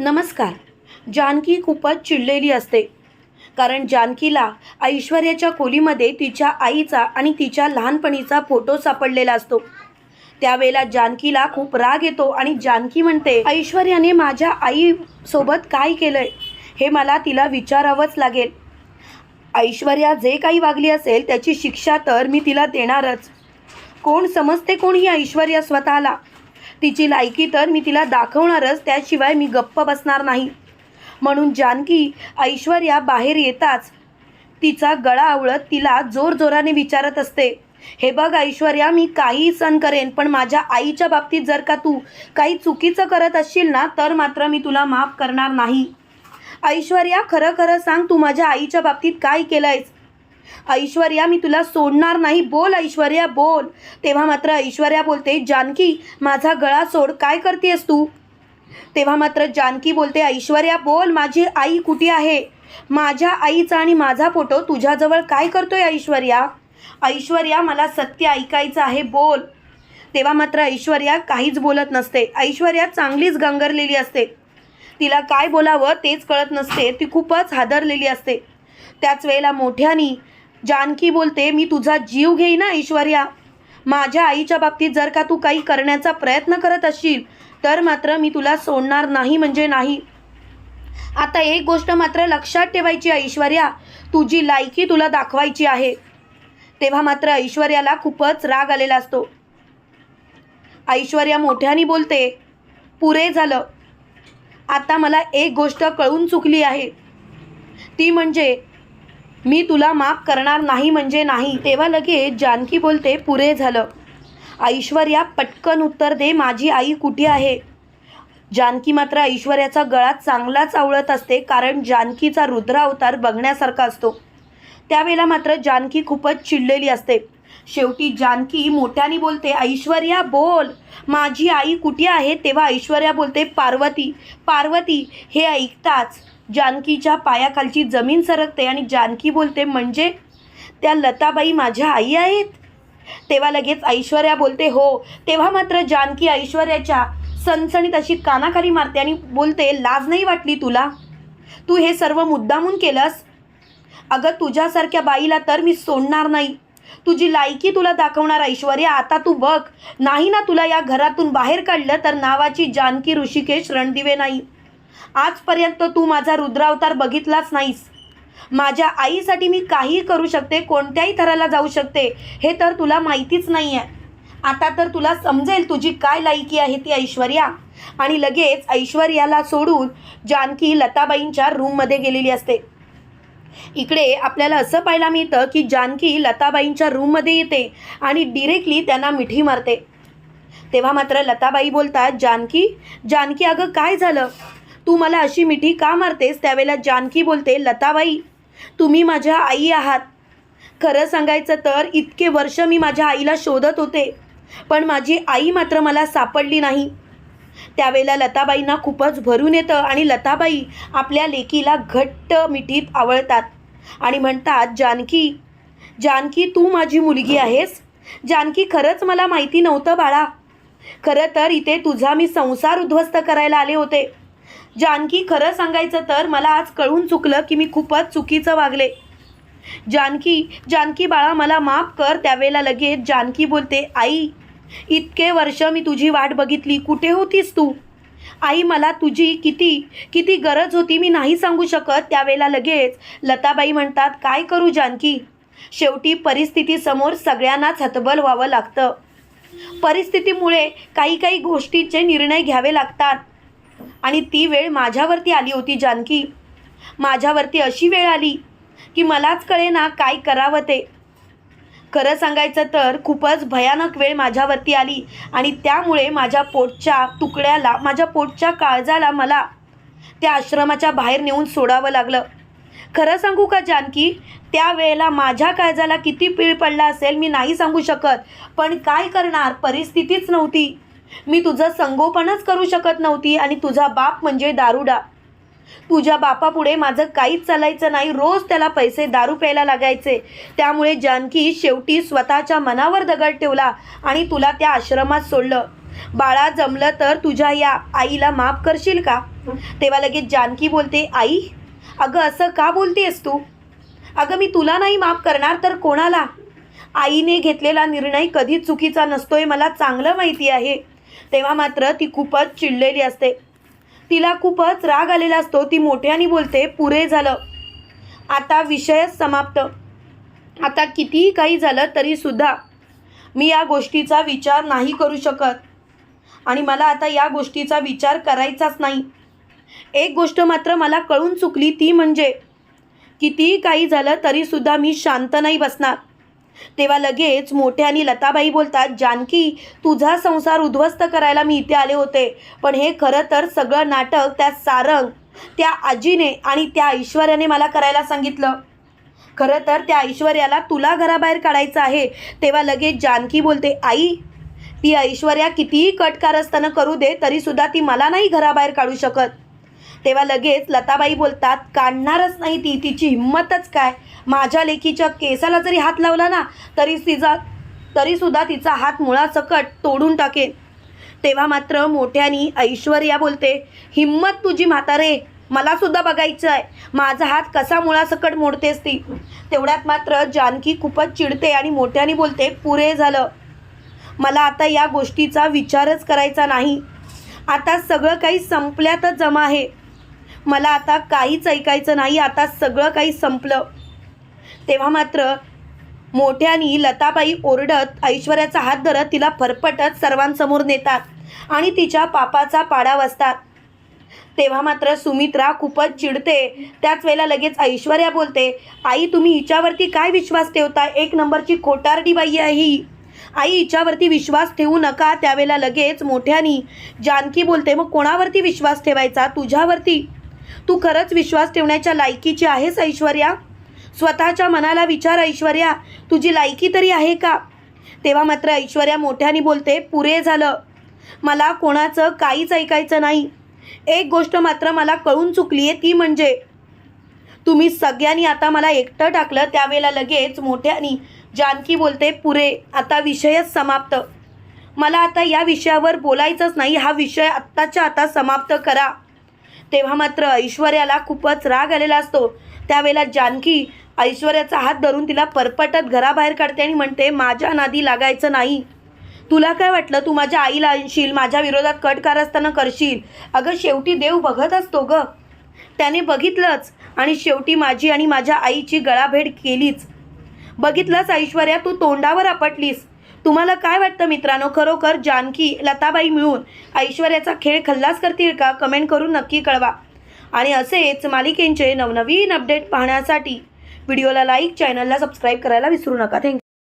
नमस्कार. जानकी खूपच चिडलेली असते. कारण जानकीला ऐश्वर्याच्या खोलीमध्ये तिच्या आईचा आणि तिच्या लहानपणीचा फोटो सापडलेला असतो. त्यावेळेला जानकीला खूप राग येतो आणि जानकी म्हणते ऐश्वर्याने माझ्या आईसोबत काय केलंय? हे मला तिला विचारावंच लागेल. ऐश्वर्या जे काही वागली असेल त्याची शिक्षा तर मी तिला देणारच. कोण समजते कोण ही ऐश्वर्या स्वतःला? तिची लायकी तर मी तिला दाखवणारच त्याशिवाय मी गप्प बसणार नाही. म्हणून जानकी ऐश्वर्या बाहेर येताच तिचा गळा आवळत तिला जोरजोराने विचारत असते. हे बघ ऐश्वर्या मी काही सण करेन पण माझ्या आईच्या बाबतीत जर का तू काही चुकीचं करत असशील ना तर मात्र मी तुला माफ करणार नाही. ऐश्वर्या खरं खरं सांग तू माझ्या आईच्या बाबतीत काय केलं आहेस ऐश्वर्या मी तुला सोडणार नाही. बोल ऐश्वर्या बोल. तेव्हा मात्र ऐश्वर्या बोलते जानकी माझा गळा सोड. काय करतेस तू? तेव्हा मात्र जानकी बोलते ऐश्वर्या बोल. माझी आई कुठे आहे? माझ्या आईचा आणि माझा फोटो तुझ्याजवळ काय करतोय ऐश्वर्या? ऐश्वर्या मला सत्य ऐकायचं आहे. बोल. तेव्हा मात्र ऐश्वर्या काहीच बोलत नसते. ऐश्वर्या चांगलीच गंगरलेली असते. तिला काय बोलावं तेच कळत नसते. ती खूपच हादरलेली असते. त्याच वेळेला मोठ्यानी जानकी बोलते मी तुझा जीव घेईन ना ऐश्वर्या. माझ्या आईच्या बाबतीत जर का तू काही करण्याचा प्रयत्न करत असशील तर मात्र मी तुला सोडणार नाही म्हणजे नाही. आता एक गोष्ट मात्र लक्षात ठेवायची ऐश्वर्या. तुझी लायकी तुला दाखवायची आहे. तेव्हा मात्र ऐश्वर्याला खूपच राग आलेला असतो. ऐश्वर्या मोठ्याने बोलते पुरे झालं. आता मला एक गोष्ट कळून चुकली आहे. ती म्हणजे मी तुला माफ करणार नाही म्हणजे नाही. तेव्हा लगेच जानकी बोलते पुरे झालं. ऐश्वर्या पटकन उत्तर दे माझी आई कुठे आहे? जानकी मात्र ऐश्वर्याचा गळा चांगलाच आवळत असते कारण जानकीचा रुद्र अवतार बघण्यासारखा असतो. त्यावेळेला मात्र जानकी खूपच चिडलेली असते. शेवटी जानकी मोठ्याने बोलते ऐश्वर्या बोल. माझी आई कुठे आहे? तेव्हा ऐश्वर्या बोलते पार्वती पार्वती हे ऐकताच. जानकीच्या पायाखालची जमीन सरकते आणि जानकी बोलते म्हणजे त्या लताबाई माझ्या आई आहेत? तेव्हा लगेच ऐश्वर्या बोलते हो. तेव्हा मात्र जानकी ऐश्वर्याच्या सणसणीत अशी कानाखाली मारते आणि बोलते लाज नाही वाटली तुला? तू हे सर्व मुद्दामून केलंस? अगं तुझ्यासारख्या बाईला तर मी सोडणार नाही. तुझी लायकी तुला दाखवणार ऐश्वर्या. आता तू बघ. नाही ना तुला या घरातून बाहेर काढलं तर नावाची जानकी ऋषिकेश रणदिवे नाही. आजपर्यंत तू माझा रुद्रावतार बघितलाच नाहीस. माझ्या आईसाठी मी काही करू शकते कोणत्याही थराला जाऊ शकते हे तर तुला माहितीच नाही आहे आता तर तुला समजेल तुझी काय लायकी आहे ती ऐश्वर्या. आणि लगेच ऐश्वर्याला सोडून जानकी लताबाईंच्या रूममध्ये गेलेली असते. इकडे आपल्याला असं पाहायला मिळतं की जानकी लताबाईंच्या रूममध्ये येते आणि डिरेक्टली त्यांना मिठी मारते. तेव्हा मात्र लताबाई बोलतात जानकी जानकी अगं काय झालं? तू मला अशी मिठी का मारतेस? त्यावेळेला जानकी बोलते लताबाई तुम्ही माझ्या आई आहात. खरं सांगायचं तर इतके वर्ष मी माझ्या आईला शोधत होते पण माझी आई मात्र मला सापडली नाही. त्यावेळेला लताबाईंना खूपच भरून येतं आणि लताबाई आपल्या लेकीला घट्ट मिठीत आवळतात आणि म्हणतात जानकी जानकी तू माझी मुलगी आहेस? जानकी खरंच मला माहिती नव्हतं बाळा. खरं तर इथे तुझा मी संसार उद्ध्वस्त करायला आले होते. जानकी खरं सांगायचं तर मला आज कळून चुकलं की मी खूपच चुकीचं वागले. जानकी जानकी बाळा मला माफ कर त्यावेळेला लगेच जानकी बोलते आई इतके वर्ष मी तुझी वाट बघितली. कुठे होतीस तू? आई मला तुझी किती किती गरज होती मी नाही सांगू शकत. त्यावेळेला लगेच लताबाई म्हणतात काय करू जानकी? शेवटी परिस्थितीसमोर सगळ्यांनाच हतबल व्हावं लागतं. परिस्थितीमुळे काही काही गोष्टीचे निर्णय घ्यावे लागतात. आणि ती वेळ माझ्यावरती आली होती जानकी. माझ्यावरती अशी वेळ आली की मलाच कळे ना काय करावं ते. खरं सांगायचं तर खूपच भयानक वेळ माझ्यावरती आली आणि त्यामुळे माझ्या पोटच्या तुकड्याला माझ्या पोटच्या काळजाला मला त्या आश्रमाच्या बाहेर नेऊन सोडावं लागलं. खरं सांगू का जानकी? त्या वेळेला माझ्या काळजाला किती पीळ पडला असेल मी नाही सांगू शकत. पण काय करणार? परिस्थितीच नव्हती. मी तुझं संगोपनच करू शकत नव्हती आणि तुझा बाप म्हणजे दारुडा. तुझ्या बापापुढे माझं काहीच चालायचं नाही. रोज त्याला पैसे दारू प्यायला लागायचे. त्यामुळे जानकी शेवटी स्वतःच्या मनावर दगड ठेवला आणि तुला त्या आश्रमात सोडलं. बाळा जमलं तर तुझ्या या आईला माफ करशील का? तेव्हा लगेच जानकी बोलते आई अगं असं का बोलतेस तू? अगं मी तुला नाही माफ करणार तर कोणाला? आईने घेतलेला निर्णय कधीच चुकीचा नसतोय मला चांगलं माहिती आहे. तेव्हा मात्र ती खूपच चिडलेली असते. तिला खूपच राग आलेला असतो. ती मोठ्याने बोलते पुरे झालं. आता विषयच समाप्त. आता कितीही काही झालं तरीसुद्धा मी या गोष्टीचा विचार नाही करू शकत. आणि मला आता या गोष्टीचा विचार करायचाच नाही. एक गोष्ट मात्र मला कळून चुकली ती म्हणजे कितीही काही झालं तरीसुद्धा मी शांत नाही बसणार. तेव्हा लगेच मोठे आणि लताबाई बोलतात जानकी तुझा संसार उद्ध्वस्त करायला मी इथे आले होते. पण हे खरं तर सगळं नाटक त्या सारंग त्या आजीने आणि त्या ऐश्वर्याने मला करायला सांगितलं. खरं तर त्या ऐश्वर्याला तुला घराबाहेर काढायचं आहे. तेव्हा लगेच जानकी बोलते आई ती ऐश्वर्या कितीही कटकार असताना करू दे तरीसुद्धा ती मला नाही घराबाहेर काढू शकत. तेव्हा लगेच लताबाई बोलतात काढणारच नाही ती तिची हिंमतच काय? माझ्या लेकीच्या केसाला जरी हात लावला ना तरी तिचा तरीसुद्धा तिचा हात मुळासकट तोडून टाकेन. तेव्हा मात्र मोठ्यानी ऐश्वर्या बोलते हिंमत तुझी म्हातारे मला सुद्धा बघायचं आहे माझा हात कसा मुळासकट मोडतेस ती? तेवढ्यात मात्र जानकी खूपच चिडते आणि मोठ्याने बोलते पुरे झालं. मला आता या गोष्टीचा विचारच करायचा नाही. आता सगळं काही संपल्यातच जमा आहे. मला आता काहीच ऐकायचं नाही आता सगळं काही संपलं. तेव्हा मात्र मोठ्यानी लताबाई ओरडत ऐश्वर्याचा हात धरत तिला फरफटत सर्वांसमोर नेतात आणि तिच्या पापाचा पाडा वाजतात. तेव्हा मात्र सुमित्रा खूपच चिडते. त्याच वेळेला लगेच ऐश्वर्या बोलते आई तुम्ही हिच्यावरती काय विश्वास ठेवता एक नंबरची खोटारडी बाई आहे ही. आई हिच्यावरती विश्वास ठेवू नका. त्यावेळेला लगेच मोठ्यानी जानकी बोलते मग कोणावरती विश्वास ठेवायचा? तुझ्यावरती. तू खरंच विश्वास ठेवण्याच्या लायकीची आहेस ऐश्वर्या? स्वतःच्या मनाला विचार ऐश्वर्या. तुझी लायकी तरी आहे का? तेव्हा मात्र ऐश्वर्या मोठ्याने बोलते पुरे झालं. मला कोणाचं काहीच ऐकायचं नाही. एक गोष्ट मात्र मला कळून चुकली आहे ती म्हणजे तुम्ही सगळ्यांनी आता मला एकटं टाकलं त्यावेळेला लगेच मोठ्यानी जानकी बोलते पुरे आता विषयच समाप्त. मला आता या विषयावर बोलायचंच नाही. हा विषय आत्ताच्या आता समाप्त करा. तेव्हा मात्र ऐश्वर्याला खूपच राग आलेला असतो. त्यावेळेला जानकी ऐश्वर्याचा हात धरून तिला परपटत घराबाहेर काढते आणि म्हणते माझ्या नादी लागायचं नाही. तुला काय वाटलं? तू माझ्या आईला आणशील माझ्या विरोधात कट कारस्थानं करशील. अगं शेवटी देव बघत असतो ग. त्याने बघितलंच आणि शेवटी माझी आणि माझ्या आईची गळाभेट केलीच. बघितलंच ऐश्वर्या तू तोंडावर आपटलीस. तुम्हाला काय वाटतं मित्रांनो? खरोखर जानकी लताबाई मिळून ऐश्वर्याचा खेळ खल्लास करतील का? कमेंट करून नक्की कळवा. आणि असेच मालिकेंचे नवनवीन अपडेट पाहण्यासाठी व्हिडिओला लाईक चॅनलला सबस्क्राईब करायला विसरू नका. थँक्यू